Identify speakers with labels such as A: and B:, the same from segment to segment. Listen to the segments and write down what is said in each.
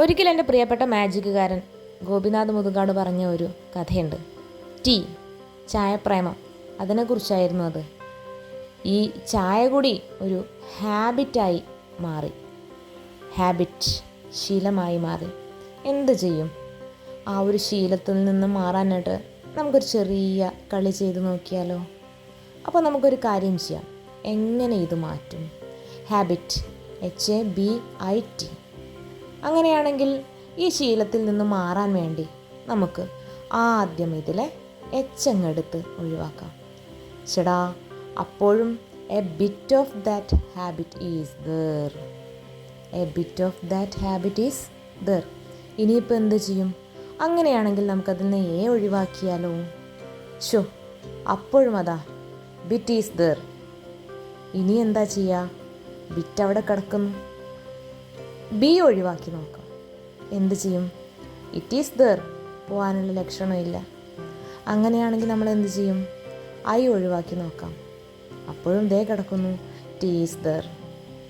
A: ഒരിക്കൽ എന്റെ പ്രിയപ്പെട്ട മാജിക്കുകാരൻ ഗോപിനാഥ് മുതുകാട് പറഞ്ഞ ഒരു കഥയുണ്ട്. ടീ ചായപ്രേമം. അതിനെക്കുറിച്ചായിരുന്നു അത്. ഈ ചായ കൂടി ഒരു ഹാബിറ്റായി മാറി. ഹാബിറ്റ് ശീലമായി മാറി. എന്ത് ചെയ്യും? ആ ഒരു ശീലത്തിൽ നിന്ന് മാറാനായിട്ട് നമുക്കൊരു ചെറിയ കളി ചെയ്ത് നോക്കിയാലോ? അപ്പോൾ നമുക്കൊരു കാര്യം ചെയ്യാം. എങ്ങനെ ഇത് മാറ്റും? Habit H A B I T. അങ്ങനെയാണെങ്കിൽ ഈ ശീലത്തിൽ നിന്ന് മാറാൻ വേണ്ടി നമുക്ക് ആദ്യം ഇതിലെ എച്ചങ്ങെടുത്ത് ഒഴിവാക്കാം. ചേടാ അപ്പോഴും a bit of that habit is there a bit of that habit is there ഇനിയിപ്പോൾ എന്ത് ചെയ്യും? അങ്ങനെയാണെങ്കിൽ നമുക്കതിൽ നിന്ന് എ ഒഴിവാക്കിയാലോ? ഷോ അപ്പോഴും അതാ ബിറ്റ് ഈസ് ദർ ഇനി എന്താ ചെയ്യുക ബിറ്റ് അവിടെ കിടക്കുന്നു. ബി ഒഴിവാക്കി നോക്കാം. എന്ത് ചെയ്യും? ഇറ്റ് ഈസ് ദർ പോകാനുള്ള ലക്ഷണമില്ല. അങ്ങനെയാണെങ്കിൽ നമ്മൾ എന്ത് ചെയ്യും? ഐ ഒഴിവാക്കി നോക്കാം. അപ്പോഴും ദേ കിടക്കുന്നു. ടി ഈസ് ദർ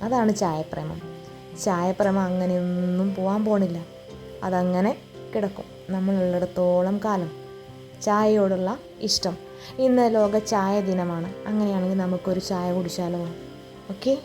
A: അതാണ് ചായപ്രേമം ചായപ്രേമം അങ്ങനെയൊന്നും പോകാൻ പോണില്ല. അതങ്ങനെ കിടക്കും. നമ്മളുള്ളിടത്തോളം കാലം. ചായയോടുള്ള ഇഷ്ടം. ഇന്ന് ലോക ചായ ദിനമാണ്. അങ്ങനെയാണെങ്കിൽ നമുക്കൊരു ചായ കുടിച്ചാലോ? ഓക്കെ